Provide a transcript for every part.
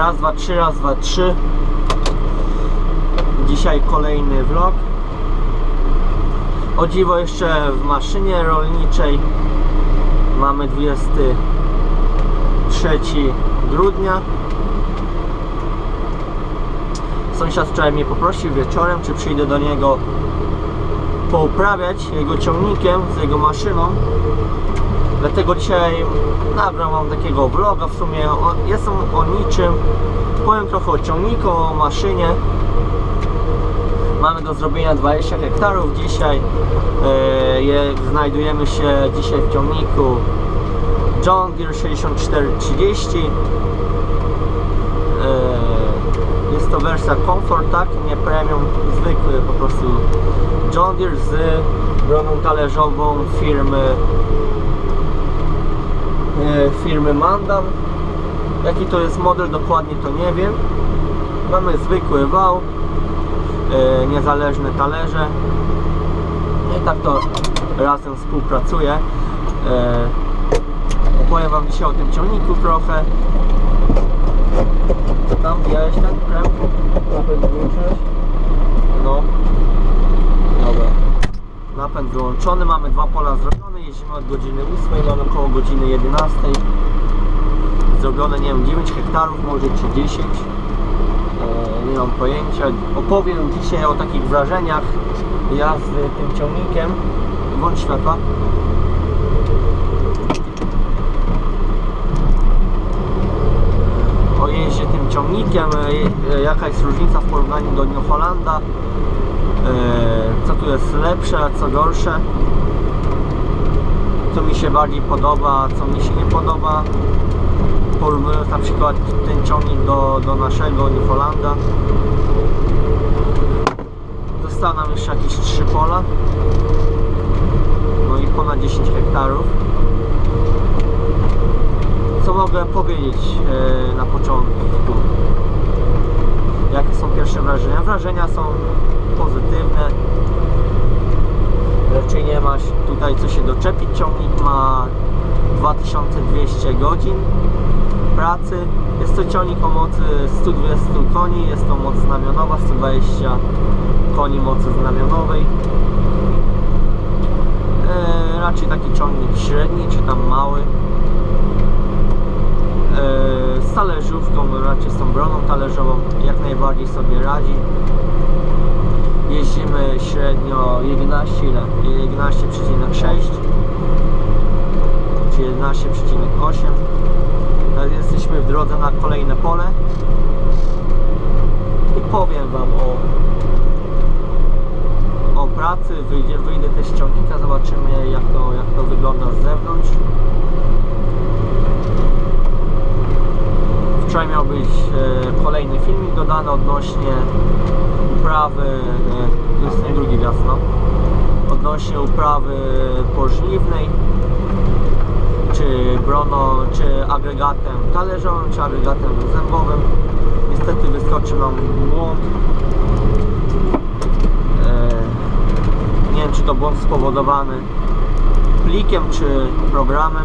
Raz, dwa, trzy, raz, dwa, trzy. Dzisiaj kolejny vlog. O dziwo jeszcze w maszynie rolniczej mamy 23 grudnia. Sąsiad wczoraj mnie poprosił wieczorem, czy przyjdę do niego pouprawiać jego ciągnikiem z jego maszyną. Dlatego dzisiaj nagram wam takiego vloga w sumie. O, jest on o niczym. Powiem trochę o ciągniku, o maszynie. Mamy do zrobienia 20 hektarów dzisiaj. E, je, znajdujemy się dzisiaj w ciągniku John Deere 6430. E, jest to wersja Comfort, tak? Nie premium, zwykły po prostu John Deere z broną talerzową firmy firmy Mandan. Jaki to jest model dokładnie to nie wiem. Mamy zwykły wał, e, niezależne talerze. I tak to razem współpracuje. E, Opowiem Wam dzisiaj o tym ciągniku trochę. Tam, wjechałeś ten krem? Napęd wyłączyłeś? No. Dobra. Napęd wyłączony, mamy dwa pola zrobione, jeździmy od godziny 8, mamy około godziny 11. Zrobione, nie wiem, 9 hektarów, może czy 10. E, nie mam pojęcia. Opowiem dzisiaj o takich wrażeniach jazdy tym ciągnikiem. Włącz światła. o jeździe tym ciągnikiem, e, e, jaka jest różnica w porównaniu do New Hollanda, e, co tu jest lepsze, a co gorsze, co mi się bardziej podoba, a co mi się nie podoba, porównując na przykład ten ciągnik do, do naszego New Hollanda. Zostało nam jeszcze jakieś trzy pola, no i ponad 10 hektarów co mogę powiedzieć e, na początku? Jakie są pierwsze wrażenia? Wrażenia są pozytywne. Raczej nie ma tutaj co się doczepić. Ciągnik ma 2200 godzin pracy. Jest to ciągnik o mocy 120 koni. Jest to moc znamionowa, 120 koni mocy znamionowej. E, raczej taki ciągnik średni, czy tam mały e, z talerzówką, raczej z tą broną talerzową jak najbardziej sobie radzi. Jeździmy średnio 11, ile? 11,6 czy 11,8 Teraz jesteśmy w drodze na kolejne pole i powiem Wam o o pracy, wyjdzie, wyjdę też z ciągnika, zobaczymy jak to, jak to wygląda z zewnątrz. Wczoraj miał być e, kolejny filmik dodany odnośnie uprawy, e, to jest ten drugi gwiazd, no, odnośnie uprawy pożniwnej, czy brono, czy agregatem talerzowym, czy agregatem zębowym. Niestety wyskoczył nam błąd. E, nie wiem, czy to błąd spowodowany plikiem, czy programem.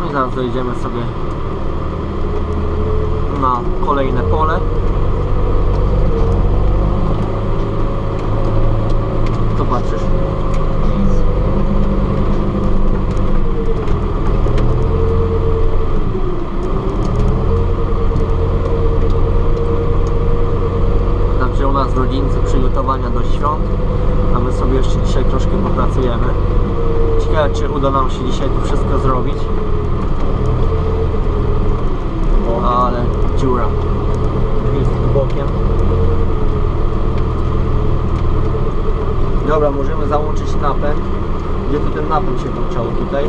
No i zaraz dojedziemy sobie na kolejne pole. Co patrzysz? Także u nas w rodzince przygotowania do świąt, a my sobie jeszcze dzisiaj troszkę popracujemy. Ciekawe, czy uda nam się dzisiaj tu wszystko zrobić. Ale dziura. Jest bokiem. Dobra, możemy załączyć napęd. Gdzie tu ten napęd się włączał? Tutaj.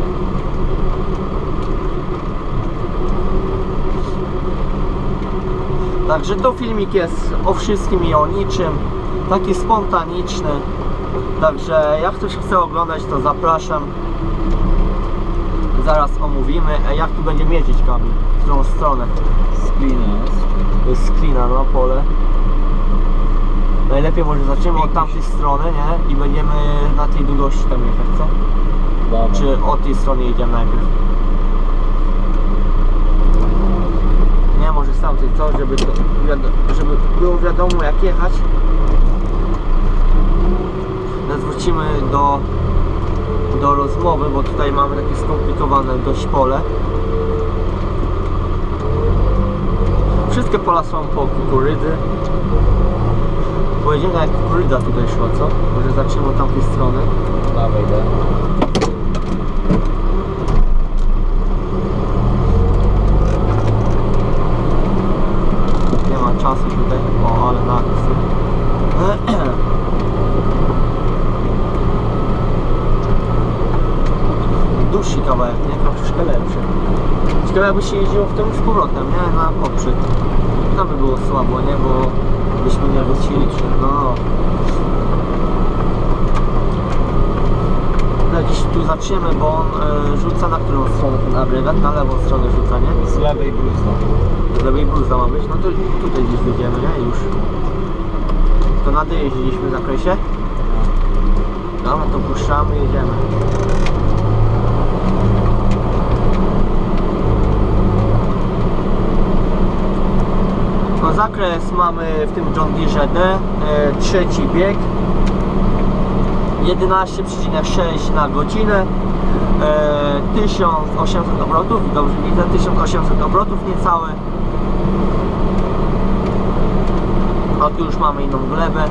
Także to filmik jest o wszystkim i o niczym. Taki spontaniczny. Także jak ktoś chce oglądać, to zapraszam. Zaraz omówimy, e, jak tu będzie mierzyć kamień, w którą stronę. Sklina To jest sklina, no pole. Najlepiej może zaczniemy od tamtej strony, nie? I będziemy na tej długości tam jechać, co? Dobra. Czy od tej strony jedziemy najpierw? Nie, może z tamtej, co? Żeby, to, żeby było wiadomo jak jechać. Teraz wrócimy do, do rozmowy, bo tutaj mamy takie skomplikowane dość pole. Wszystkie pola są po kukurydzy. Pojedziemy jak kukurydza tutaj szła, co? Może zaczniemy od tamtej strony. Dawaj, idę. Nie ma czasu tutaj. O, ale napis. Dłuższy kawałek, nie? Troszkę lepszy. Ciekawe jakby się jeździło w tym z powrotem, nie? Na poprzek. Słabo, nie? Bo byśmy nie wrócili. No. No, Gdzieś tu zaczniemy, bo on e, rzuca na którą stronę ten agregat? Na lewą stronę rzuca, nie? Z lewej bluzną. Z lewej bluza ma być, no to tutaj gdzieś wyjdziemy, nie? Już. To na jeździliśmy w zakresie? Dobra, to puszczamy, jedziemy. Zakres mamy w tym John Deere D, e, trzeci bieg. 11,6 na godzinę. E, 1800 obrotów, dobrze widzę, 1800 obrotów niecałe. A tu już mamy inną glebę,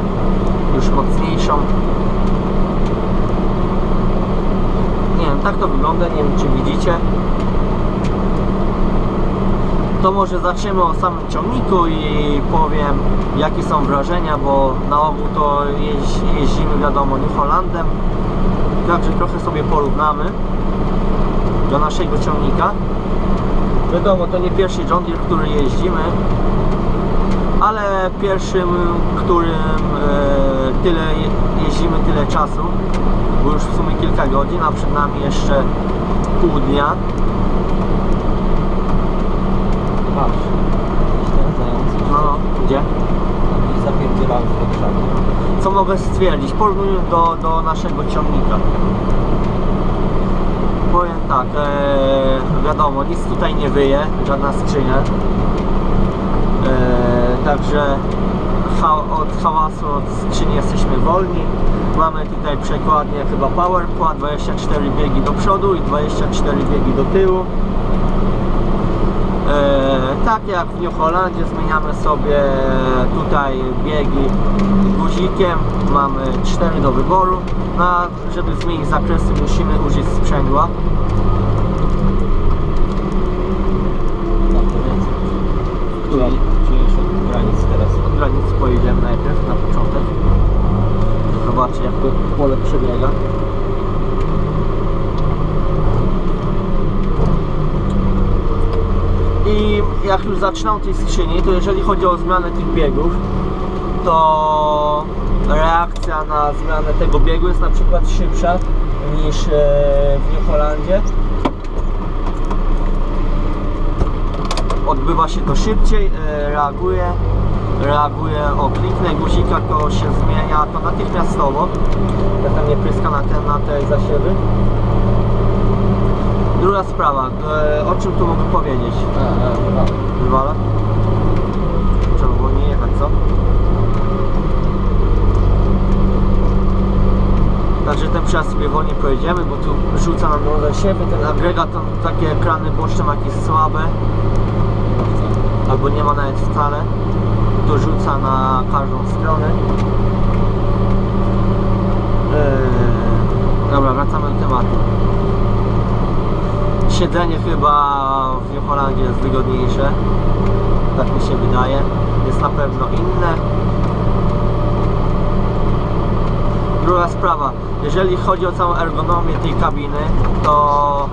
już mocniejszą. Nie wiem, tak to wygląda, nie wiem czy widzicie. To może zaczniemy o samym ciągniku i powiem jakie są wrażenia, bo na ogół to jeź, jeździmy wiadomo New Hollandem. Także trochę sobie porównamy do naszego ciągnika. Wiadomo, to nie pierwszy John Deere, który jeździmy, ale pierwszym, którym e, tyle je- jeździmy tyle czasu, bo już w sumie kilka godzin, a przed nami jeszcze pół dnia. Zając. No, gdzie? I zapierdzielałem w krzaki. Co mogę stwierdzić? Porównując do, do naszego ciągnika. Powiem tak, e, wiadomo, nic tutaj nie wyje, żadna skrzynia. E, także ha, od hałasu, od skrzyni jesteśmy wolni. Mamy tutaj przekładnię chyba Power Quad, 24 biegi do przodu i 24 biegi do tyłu. E, tak jak w New Hollandzie zmieniamy sobie tutaj biegi guzikiem, mamy 4 do wyboru. No, a żeby zmienić zakresy musimy użyć sprzęgła. Koniec. Czyli, czyli już od granic teraz. Od granicy pojedziemy najpierw na początek. Zobaczcie jak to pole przebiega. I jak już zaczynam tej skrzyni, to jeżeli chodzi o zmianę tych biegów, to reakcja na zmianę tego biegu jest na przykład szybsza niż e, w New Hollandzie. Odbywa się to szybciej, e, reaguje, reaguje, o kliknę guzika, to się zmienia to natychmiastowo. Ja tam nie pryska na na te zasiewy. Druga sprawa, e, o czym tu mogę powiedzieć? A, a, a. Wywala? Trzeba było nie jechać, co? Także ten przejazd sobie wolniej pojedziemy, bo tu rzuca nam do siebie ten agregat, tam takie ekrany boczne ma jakieś słabe, albo nie ma nawet wcale. To rzuca na każdą stronę. Eee, dobra, wracamy do tematu. Siedzenie chyba w New Hollandzie jest wygodniejsze. Tak mi się wydaje. Jest na pewno inne. Druga sprawa, jeżeli chodzi o całą ergonomię tej kabiny, to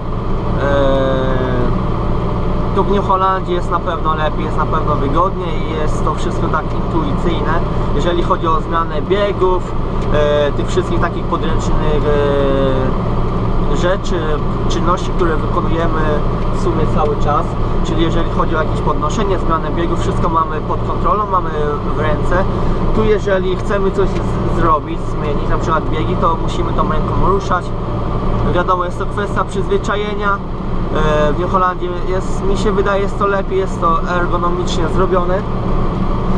e, tu w New Hollandzie jest na pewno lepiej, jest na pewno wygodniej i jest to wszystko tak intuicyjne. Jeżeli chodzi o zmianę biegów, e, tych wszystkich takich podręcznych e, rzeczy, czynności, które wykonujemy w sumie cały czas, czyli jeżeli chodzi o jakieś podnoszenie, zmianę biegów, wszystko mamy pod kontrolą, mamy w ręce. Tu jeżeli chcemy coś zrobić, zmienić, na przykład biegi, to musimy tą ręką ruszać, Wiadomo, jest to kwestia przyzwyczajenia. E, W New Holandzie jest, mi się wydaje, jest to lepiej, jest to ergonomicznie zrobione.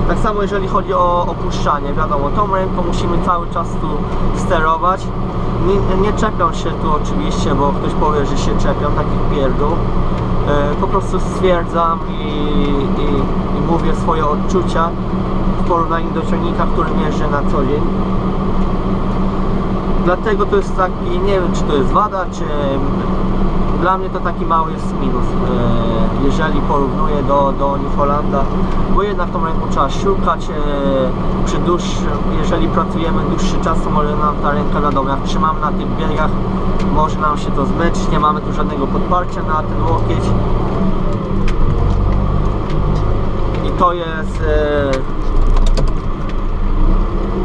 Tak samo jeżeli chodzi o opuszczanie, wiadomo, tą ręką musimy cały czas tu sterować. Nie, nie czepią się tu oczywiście, bo ktoś powie, że się czepią, takich pierdół. E, Po prostu stwierdzam i, i, i mówię swoje odczucia w porównaniu do ciągnika, którym jeżdżę na co dzień. Dlatego to jest taki, nie wiem czy to jest wada, czy dla mnie to taki mały jest minus, e, jeżeli porównuję do, do New Hollanda, bo jednak tą ręką trzeba szukać, e, przy dłuższym, jeżeli pracujemy dłuższy czas, to może nam ta ręka, wiadomo, jak trzymamy na tych biegach, może nam się to zmęczyć, nie mamy tu żadnego podparcia na ten łokieć. I to jest e,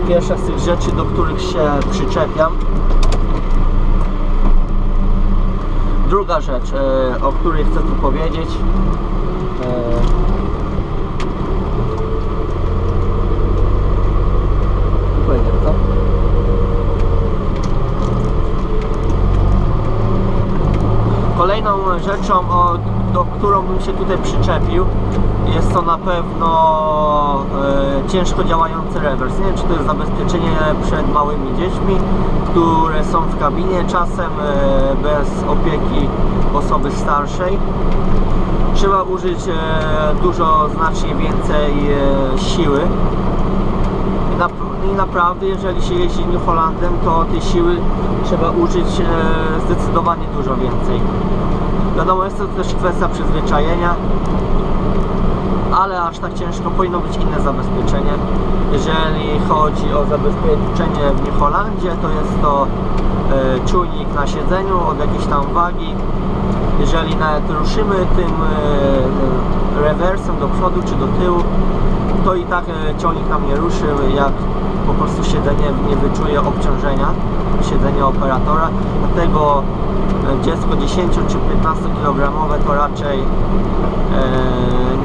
pierwsza z tych rzeczy, do których się przyczepiam. Druga rzecz, e, o której chcę tu powiedzieć. E, Powiedział? Kolejną rzeczą, do którą bym się tutaj przyczepił, jest to na pewno e, ciężko działający rewers. Nie wiem, czy to jest zabezpieczenie przed małymi dziećmi, które są w kabinie, czasem e, bez opieki osoby starszej. Trzeba użyć e, dużo, znacznie więcej e, siły. I, na, I naprawdę, jeżeli się jeździ New Hollandem, to tej siły trzeba użyć e, zdecydowanie dużo więcej. Wiadomo, jest to też kwestia przyzwyczajenia, ale aż tak ciężko powinno być inne zabezpieczenie. Jeżeli chodzi o zabezpieczenie w New Hollandzie, to jest to e, czujnik na siedzeniu od jakiejś tam wagi. Jeżeli nawet ruszymy tym e, rewersem do przodu czy do tyłu, to i tak e, ciągnik nam nie ruszy, jak po prostu siedzenie nie wyczuje obciążenia, siedzenie operatora. Dlatego e, dziecko 10 czy 15 kg to raczej e,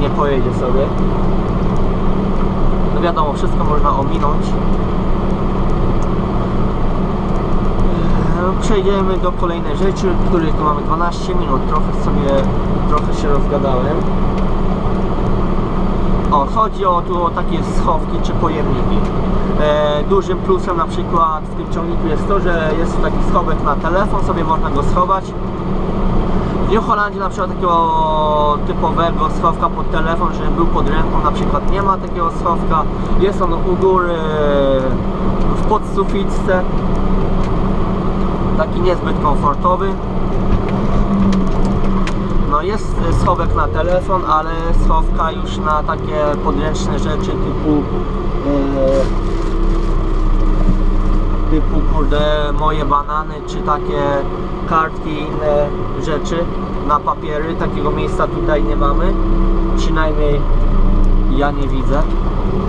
nie pojedzie sobie. No wiadomo, wszystko można ominąć. Przejdziemy do kolejnej rzeczy, której tu mamy 12 minut. Trochę sobie, trochę się rozgadałem. O, chodzi o, tu o takie schowki czy pojemniki. E, dużym plusem na przykład w tym ciągniku jest to, że jest taki schowek na telefon, sobie można go schować. W New Holandzie na przykład takiego typowego schowka pod telefon, żeby był pod ręką, na przykład nie ma takiego schowka. Jest on u góry w podsuficce. Taki niezbyt komfortowy. No jest schowek na telefon, ale schowka już na takie podręczne rzeczy typu e, typu kurde moje banany czy takie kartki i inne rzeczy na papiery. Takiego miejsca tutaj nie mamy. Przynajmniej ja nie widzę.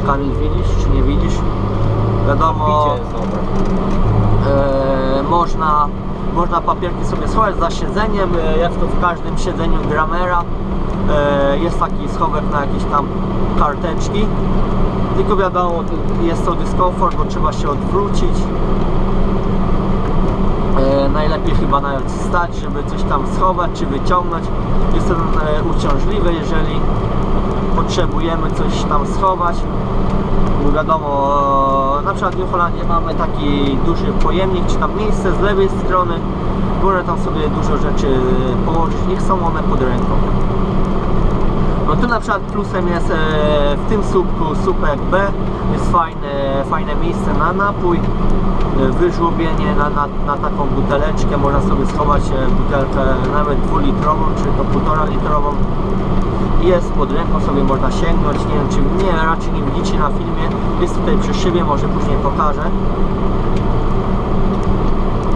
Kamil widzisz czy nie widzisz? Wiadomo Picie jest dobre. e, można, można papierki sobie schować za siedzeniem, e, jak to w każdym siedzeniu Gramera. E, jest taki schowek na jakieś tam karteczki. Tylko wiadomo, jest to dyskomfort, bo trzeba się odwrócić. E, najlepiej chyba nawet stać, żeby coś tam schować czy wyciągnąć. Jest to uciążliwe, jeżeli potrzebujemy coś tam schować bo wiadomo, na przykład w New Holandzie mamy taki duży pojemnik, czy tam miejsce z lewej strony, można tam sobie dużo rzeczy położyć, niech są one pod ręką. No tu na przykład plusem jest e, w tym słupku słupek B, jest fajne, fajne miejsce na napój, e, wyżłobienie na, na, na taką buteleczkę, można sobie schować e, butelkę nawet dwulitrową, czy to półtora litrową jest pod ręką, sobie można sięgnąć, nie wiem czy nie, raczej nie widzicie na filmie, jest tutaj przy szybie, może później pokażę.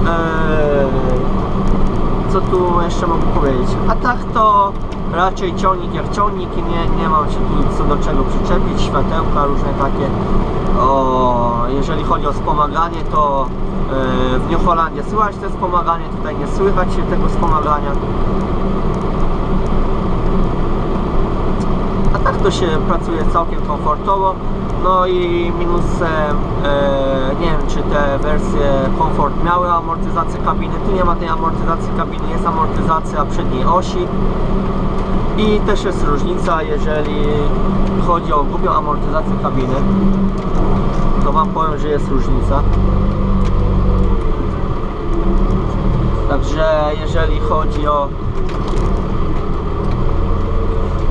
Eee, co tu jeszcze mogę powiedzieć? A tak to raczej ciągnik jak ciągnik i nie, nie mam się tu co do czego przyczepić, światełka różne takie. O, jeżeli chodzi o wspomaganie, to e, w New Holandzie słychać te wspomaganie, tutaj nie słychać się tego wspomagania. To się pracuje całkiem komfortowo. No i minusem, e, nie wiem czy te wersje Comfort miały amortyzację kabiny. Tu nie ma tej amortyzacji kabiny, jest amortyzacja przedniej osi. I też jest różnica, jeżeli chodzi o głupią amortyzację kabiny, to Wam powiem, że jest różnica. Także jeżeli chodzi o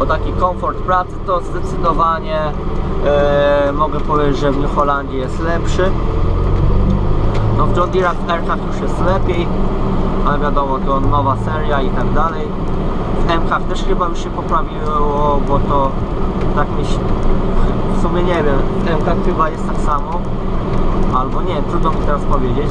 taki komfort pracy, to zdecydowanie e, mogę powiedzieć, że w New Holandii jest lepszy. No w John Deere w R-kach już jest lepiej, ale wiadomo, to nowa seria i tak dalej. W M-kach też chyba już się poprawiło, bo to tak mi się, w sumie nie wiem, w M-kach chyba jest tak samo, albo nie, trudno mi teraz powiedzieć.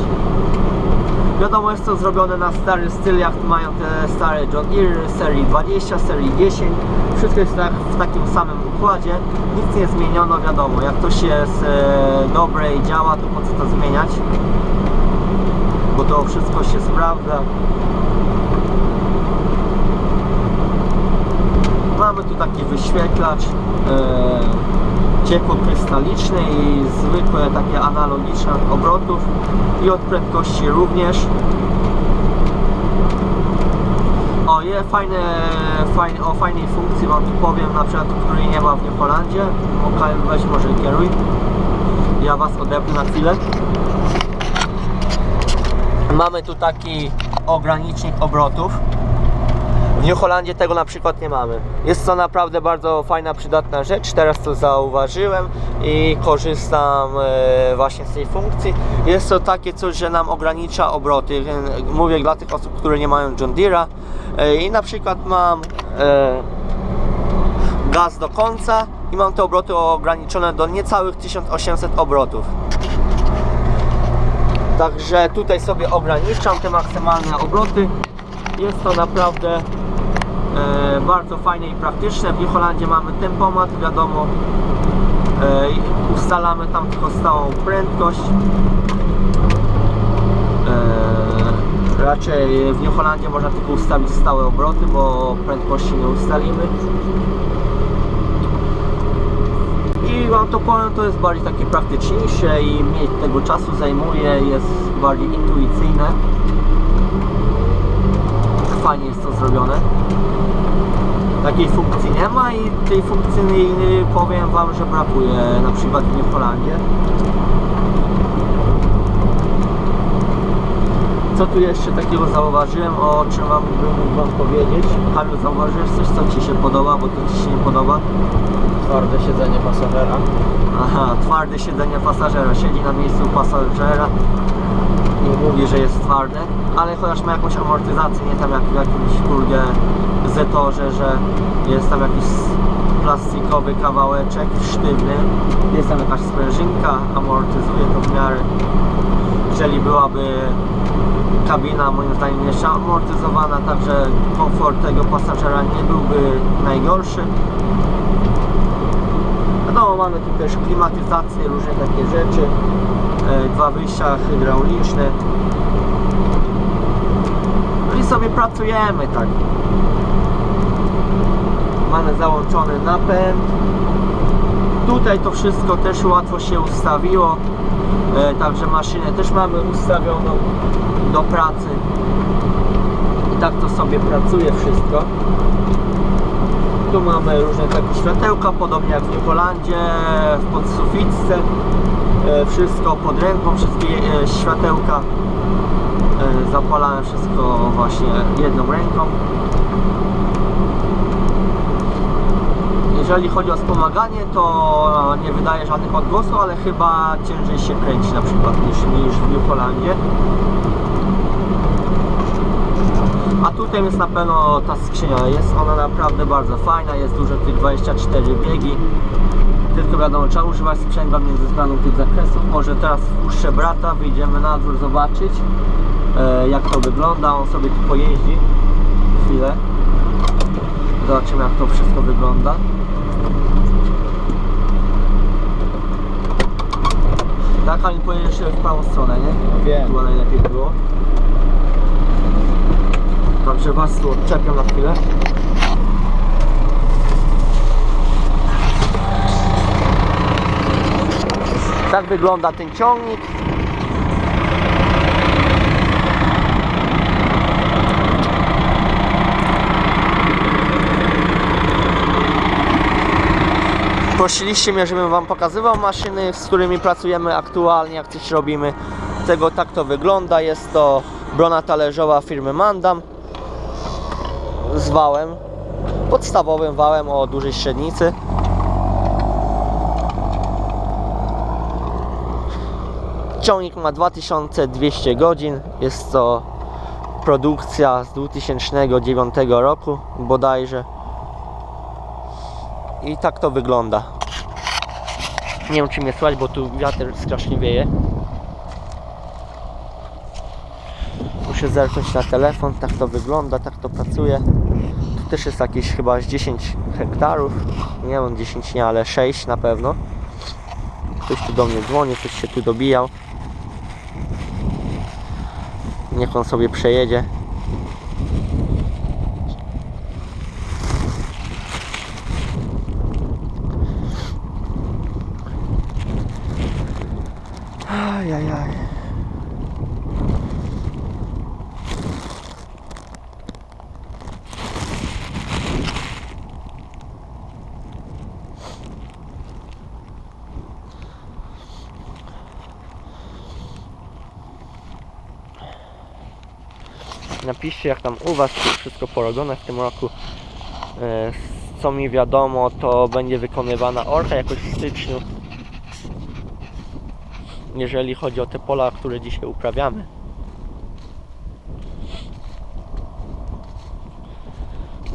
Wiadomo, jest to zrobione na stary styl, jak mają te stare John Deere serii 20, serii 10. Wszystko jest tak, w takim samym układzie. Nic nie zmieniono, wiadomo. Jak coś jest e, dobre i działa, to po co to zmieniać? Bo to wszystko się sprawdza. Mamy tu taki wyświetlacz e, ciepłokrystaliczny i zwykłe takie analogiczne od obrotów i od prędkości również. O, je fajne, fajne, o fajnej funkcji Wam tu powiem, na przykład, której nie ma w New Holandzie. Weź może kieruj. Ja Was odepnę na chwilę. Mamy tu taki ogranicznik obrotów. W New Holandzie tego na przykład nie mamy. Jest to naprawdę bardzo fajna, przydatna rzecz. Teraz to zauważyłem i korzystam e, właśnie z tej funkcji. Jest to takie coś, że nam ogranicza obroty. Mówię dla tych osób, które nie mają John Deere'a. E, I na przykład mam e, gaz do końca i mam te obroty ograniczone do niecałych 1800 obrotów. Także tutaj sobie ograniczam te maksymalne obroty. Jest to naprawdę e, bardzo fajne i praktyczne. W Holandzie mamy tempomat, wiadomo. E, ustalamy tam tylko stałą prędkość. E, raczej w New Holandzie można tylko ustawić stałe obroty, bo prędkości nie ustalimy. I to powiem, to jest bardziej takie praktyczniejsze i mniej tego czasu zajmuje, jest bardziej intuicyjne. Fajnie jest to zrobione. Takiej funkcji nie ma i tej funkcji powiem wam, że brakuje na przykład w New Holandzie. Co tu jeszcze takiego zauważyłem, o czym wam bym mógł wam powiedzieć? Kamil, zauważyłeś coś, co ci się podoba, bo to ci się nie podoba? Twarde siedzenie pasażera. Aha, twarde siedzenie pasażera. Siedzi na miejscu pasażera i mówi, że jest twarde, ale chociaż ma jakąś amortyzację, nie tam jak w jakimś kurde zetorze, że jest tam jakiś plastikowy kawałeczek sztywny, jest tam jakaś sprężynka, amortyzuje to w miarę. Jeżeli byłaby kabina moim zdaniem jeszcze amortyzowana, także komfort tego pasażera nie byłby najgorszy. Wiadomo, mamy tu też klimatyzację, różne takie rzeczy. E, Dwa wyjścia hydrauliczne. No i sobie pracujemy tak. Mamy załączony napęd. Tutaj to wszystko też łatwo się ustawiło. E, Także maszynę też mamy ustawioną do pracy. I tak to sobie pracuje wszystko. Tu mamy różne takie światełka, podobnie jak w New Holandzie, w podsufitce. E, Wszystko pod ręką, wszystkie e, światełka zapalane wszystko właśnie jedną ręką. Jeżeli chodzi o wspomaganie, to nie wydaje żadnych odgłosów, ale chyba ciężej się kręci na przykład niż, niż w New Holandzie. A tutaj jest na pewno ta skrzynia, jest ona naprawdę bardzo fajna, jest dużo tych 24 biegi. Tylko wiadomo, trzeba używać sprzęgła między zmianą tych zakresów. Może teraz wpuszczę brata, wyjdziemy na dwór zobaczyć e, jak to wygląda. On sobie tu pojeździ chwilę. Zobaczymy jak to wszystko wygląda. Tak, a nie pojedziesz w prawą stronę, nie? Wiem. Chyba najlepiej było. Także was tu odczepiam na chwilę. Tak wygląda ten ciągnik. Prosiliście mnie, żebym Wam pokazywał maszyny, z którymi pracujemy aktualnie, jak coś robimy. Tego tak to wygląda. Jest to brona talerzowa firmy Mandam z wałem, podstawowym wałem o dużej średnicy. Ciągnik ma 2200 godzin. Jest to produkcja z 2009 roku bodajże. I tak to wygląda. Nie wiem czy mnie słychać, bo tu wiatr strasznie wieje. Muszę zerknąć na telefon, tak to wygląda, tak to pracuje. Tu też jest jakieś chyba z 10 hektarów. Nie wiem, 10 nie, ale 6 na pewno. Ktoś tu do mnie dzwoni, ktoś się tu dobijał. Niech on sobie przejedzie. Napiszcie jak tam u Was wszystko porobione w tym roku. E, Co mi wiadomo, to będzie wykonywana orka jakoś w styczniu jeżeli chodzi o te pola, które dzisiaj uprawiamy.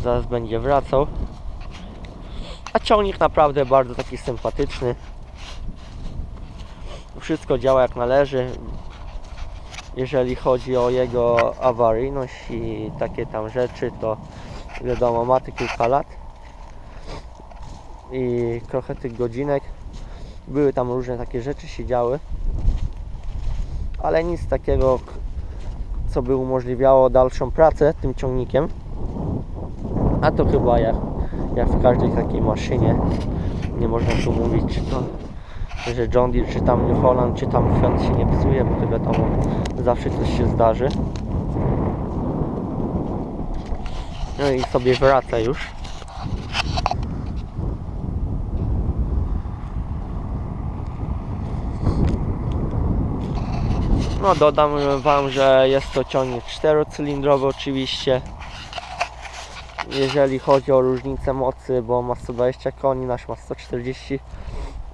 Zaraz będzie wracał. A ciągnik naprawdę bardzo taki sympatyczny. Wszystko działa jak należy. Jeżeli chodzi o jego awaryjność i takie tam rzeczy, to wiadomo, ma te kilka lat i trochę tych godzinek. Były tam różne takie rzeczy się działy ale nic takiego, co by umożliwiało dalszą pracę tym ciągnikiem. A to chyba jak, jak w każdej takiej maszynie. Nie można tu mówić, czy to, że John Deere, czy tam New Holland, czy tam Fendt się nie psuje, bo to wiadomo, zawsze coś się zdarzy. No i sobie wraca już. No dodam Wam, że jest to ciągnik czterocylindrowy oczywiście. Jeżeli chodzi o różnicę mocy, bo ma 120 koni, nasz ma 140.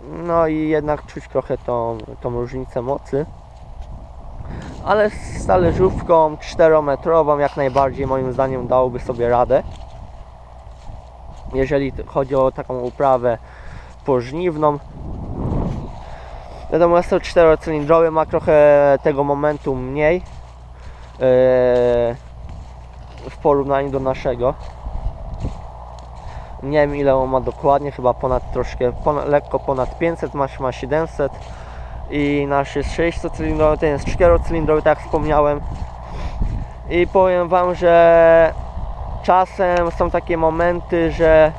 No i jednak czuć trochę tą, tą różnicę mocy. Ale z talerzówką 4-metrową jak najbardziej moim zdaniem dałoby sobie radę. Jeżeli chodzi o taką uprawę pożniwną, Wiadomo, jest to czterocylindrowy, ma trochę tego momentu mniej yy, w porównaniu do naszego. Nie wiem ile on ma dokładnie, chyba ponad troszkę, ponad, lekko ponad 500, masz ma 700 i nasz jest 600-cylindrowy, ten jest 4-cylindrowy, tak jak wspomniałem. I powiem Wam, że czasem są takie momenty, że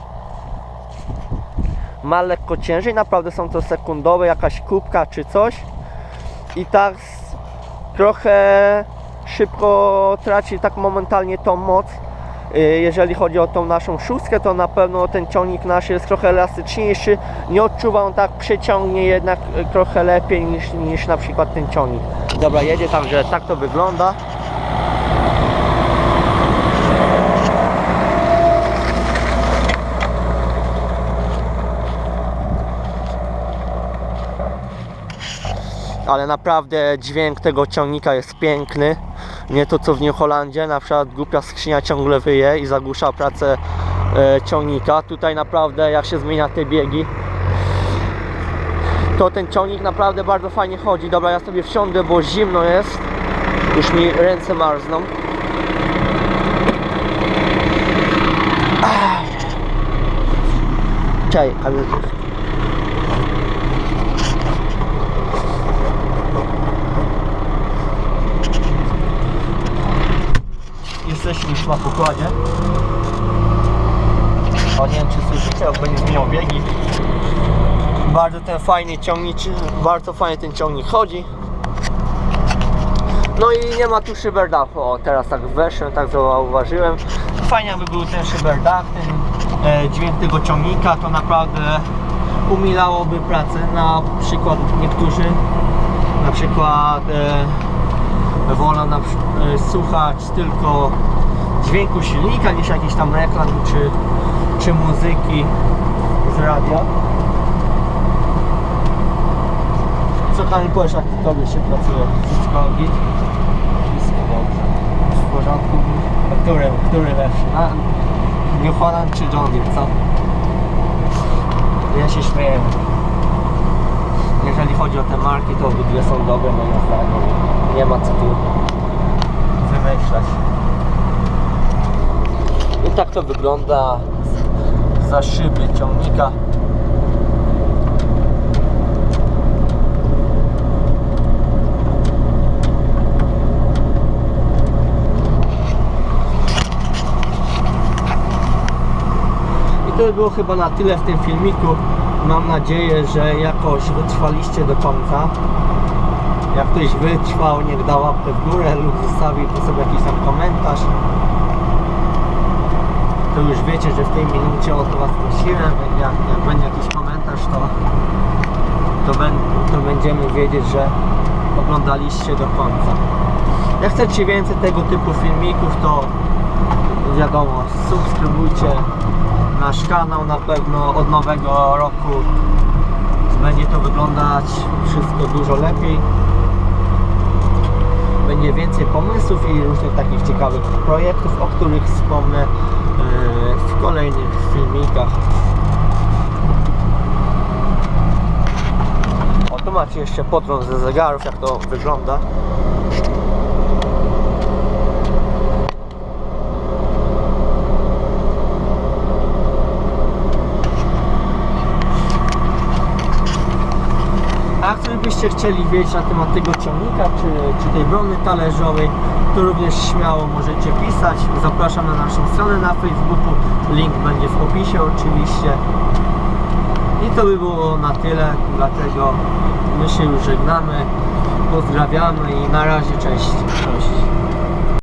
ma lekko ciężej, naprawdę są to sekundowe, jakaś kubka czy coś i tak trochę szybko traci tak momentalnie tą moc. Y, Jeżeli chodzi o tą naszą szóstkę, to na pewno ten ciągnik nasz jest trochę elastyczniejszy. Nie odczuwa on tak, przeciągnie jednak y, trochę lepiej niż, niż na przykład ten ciągnik. Dobra, jedzie tam, że tak to wygląda. ale naprawdę dźwięk tego ciągnika jest piękny. Nie to co w New Holandzie, na przykład głupia skrzynia ciągle wyje i zagłusza pracę e, ciągnika. Tutaj naprawdę jak się zmienia te biegi, to ten ciągnik naprawdę bardzo fajnie chodzi. Dobra, ja sobie wsiądę, bo zimno jest. Już mi ręce marzną. Czekaj. Jesteśmy już na pokładzie. O nie wiem czy słyszycie, jak będzie zmieniał biegi. Bardzo ten fajny ciągnik, bardzo fajnie ten ciągnik chodzi. No i nie ma tu szyberdachu, o teraz tak weszłem, tak zauważyłem. Fajnie jakby był ten szyberdach, ten e, dźwięk tego ciągnika, to naprawdę umilałoby pracę. Na przykład niektórzy na przykład e, wolą na, e, słuchać tylko dźwięku silnika niż jakichś tam reklam czy, czy muzyki z radia. Co Kamil powiesz, jak tobie się pracuje? Wszystko git? Wszystko dobrze. W porządku? A który, który lepszy? A, New Holland czy John Deere, co? Ja się śmieję. Jeżeli chodzi o te marki, to obydwie są dobre moim zdaniem. Nie ma co tu wymyślać. Tak to wygląda za szyby ciągnika. I to by było chyba na tyle w tym filmiku. Mam nadzieję, że jakoś wytrwaliście do końca. Jak ktoś wytrwał, niech da łapkę w górę lub zostawił po sobie jakiś tam komentarz. To już wiecie, że w tej minucie o to Was prosiłem. Jak, jak będzie jakiś komentarz, to, to, ben, to będziemy wiedzieć, że oglądaliście do końca. Jak chcecie więcej tego typu filmików, to wiadomo, subskrybujcie nasz kanał na pewno od nowego roku będzie to wyglądać wszystko dużo lepiej będzie więcej pomysłów i różnych takich ciekawych projektów, o których wspomnę e, w kolejnych filmikach. O tu macie jeszcze podgląd ze zegarów jak to wygląda A chcieli wiedzieć na temat tego ciągnika, czy, czy tej brony talerzowej, to również śmiało możecie pisać. Zapraszam na naszą stronę na Facebooku. Link będzie w opisie oczywiście. I to by było na tyle, dlatego my się już żegnamy. Pozdrawiamy i na razie, cześć. cześć.